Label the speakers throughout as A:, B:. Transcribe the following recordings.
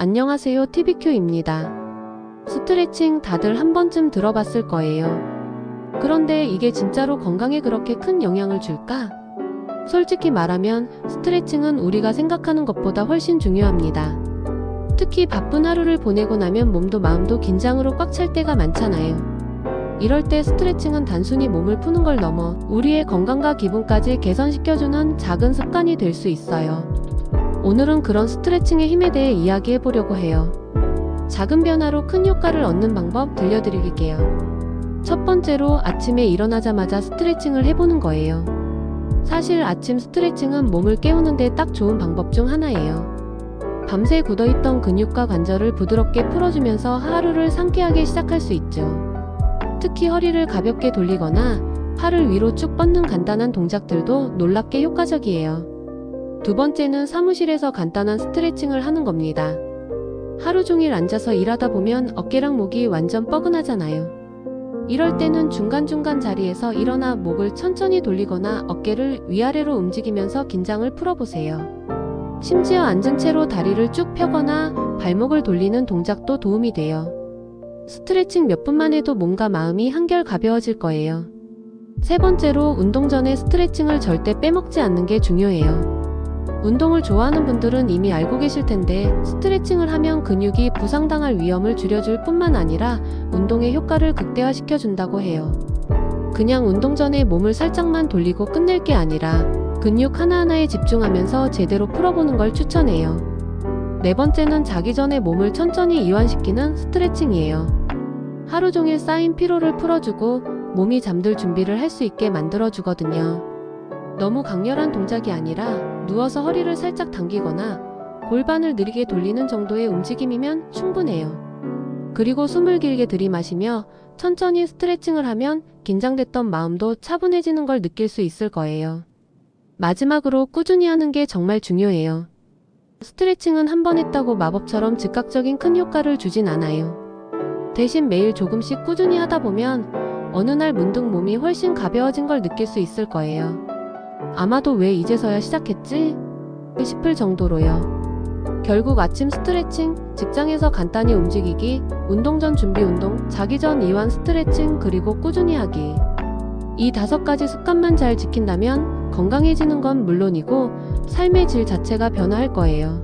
A: 안녕하세요. TVQ입니다. 스트레칭 다들 한 번쯤 들어봤을 거예요. 그런데 이게 진짜로 건강에 그렇게 큰 영향을 줄까? 솔직히 말하면 스트레칭은 우리가 생각하는 것보다 훨씬 중요합니다. 특히 바쁜 하루를 보내고 나면 몸도 마음도 긴장으로 꽉 찰 때가 많잖아요. 이럴 때 스트레칭은 단순히 몸을 푸는 걸 넘어 우리의 건강과 기분까지 개선시켜주는 작은 습관이 될 수 있어요. 오늘은 그런 스트레칭의 힘에 대해 이야기해 보려고 해요. 작은 변화로 큰 효과를 얻는 방법 들려드릴게요. 첫 번째로 아침에 일어나자마자 스트레칭을 해보는 거예요. 사실 아침 스트레칭은 몸을 깨우는데 딱 좋은 방법 중 하나예요. 밤새 굳어있던 근육과 관절을 부드럽게 풀어주면서 하루를 상쾌하게 시작할 수 있죠. 특히 허리를 가볍게 돌리거나 팔을 위로 쭉 뻗는 간단한 동작들도 놀랍게 효과적이에요. 두 번째는 사무실에서 간단한 스트레칭을 하는 겁니다. 하루 종일 앉아서 일하다 보면 어깨랑 목이 완전 뻐근하잖아요. 이럴 때는 중간중간 자리에서 일어나 목을 천천히 돌리거나 어깨를 위아래로 움직이면서 긴장을 풀어보세요. 심지어 앉은 채로 다리를 쭉 펴거나 발목을 돌리는 동작도 도움이 돼요. 스트레칭 몇 분만 해도 몸과 마음이 한결 가벼워질 거예요. 세 번째로 운동 전에 스트레칭을 절대 빼먹지 않는 게 중요해요. 운동을 좋아하는 분들은 이미 알고 계실 텐데 스트레칭을 하면 근육이 부상당할 위험을 줄여줄 뿐만 아니라 운동의 효과를 극대화시켜 준다고 해요. 그냥 운동 전에 몸을 살짝만 돌리고 끝낼 게 아니라 근육 하나하나에 집중하면서 제대로 풀어보는 걸 추천해요. 네 번째는 자기 전에 몸을 천천히 이완시키는 스트레칭이에요. 하루 종일 쌓인 피로를 풀어주고 몸이 잠들 준비를 할 수 있게 만들어주거든요. 너무 강렬한 동작이 아니라 누워서 허리를 살짝 당기거나 골반을 느리게 돌리는 정도의 움직임이면 충분해요. 그리고 숨을 길게 들이마시며 천천히 스트레칭을 하면 긴장됐던 마음도 차분해지는 걸 느낄 수 있을 거예요. 마지막으로 꾸준히 하는 게 정말 중요해요. 스트레칭은 한 번 했다고 마법처럼 즉각적인 큰 효과를 주진 않아요. 대신 매일 조금씩 꾸준히 하다 보면 어느 날 문득 몸이 훨씬 가벼워진 걸 느낄 수 있을 거예요. 아마도 왜 이제서야 시작했지? 싶을 정도로요. 결국 아침 스트레칭, 직장에서 간단히 움직이기, 운동 전 준비 운동, 자기 전 이완 스트레칭, 그리고 꾸준히 하기. 이 다섯 가지 습관만 잘 지킨다면 건강해지는 건 물론이고 삶의 질 자체가 변화할 거예요.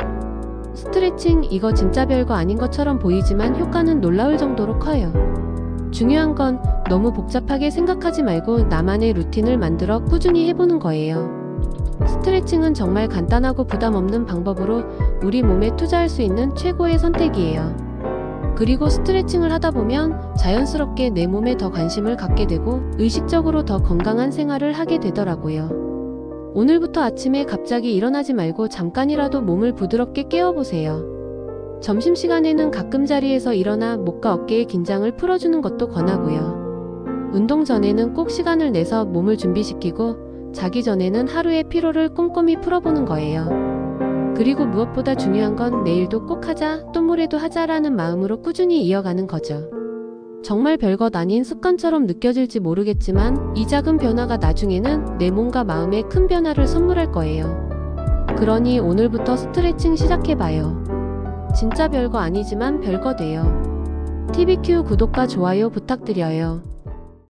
A: 스트레칭 이거 진짜 별거 아닌 것처럼 보이지만 효과는 놀라울 정도로 커요. 중요한 건 너무 복잡하게 생각하지 말고 나만의 루틴을 만들어 꾸준히 해보는 거예요. 스트레칭은 정말 간단하고 부담 없는 방법으로 우리 몸에 투자할 수 있는 최고의 선택이에요. 그리고 스트레칭을 하다 보면 자연스럽게 내 몸에 더 관심을 갖게 되고 의식적으로 더 건강한 생활을 하게 되더라고요. 오늘부터 아침에 갑자기 일어나지 말고 잠깐이라도 몸을 부드럽게 깨워보세요. 점심시간에는 가끔 자리에서 일어나 목과 어깨의 긴장을 풀어주는 것도 권하고요. 운동 전에는 꼭 시간을 내서 몸을 준비시키고 자기 전에는 하루의 피로를 꼼꼼히 풀어보는 거예요. 그리고 무엇보다 중요한 건 내일도 꼭 하자, 또 모레도 하자라는 마음으로 꾸준히 이어가는 거죠. 정말 별것 아닌 습관처럼 느껴질지 모르겠지만 이 작은 변화가 나중에는 내 몸과 마음에 큰 변화를 선물할 거예요. 그러니 오늘부터 스트레칭 시작해봐요. 진짜 별거 아니지만 별거 돼요. TVQ 구독과 좋아요 부탁드려요.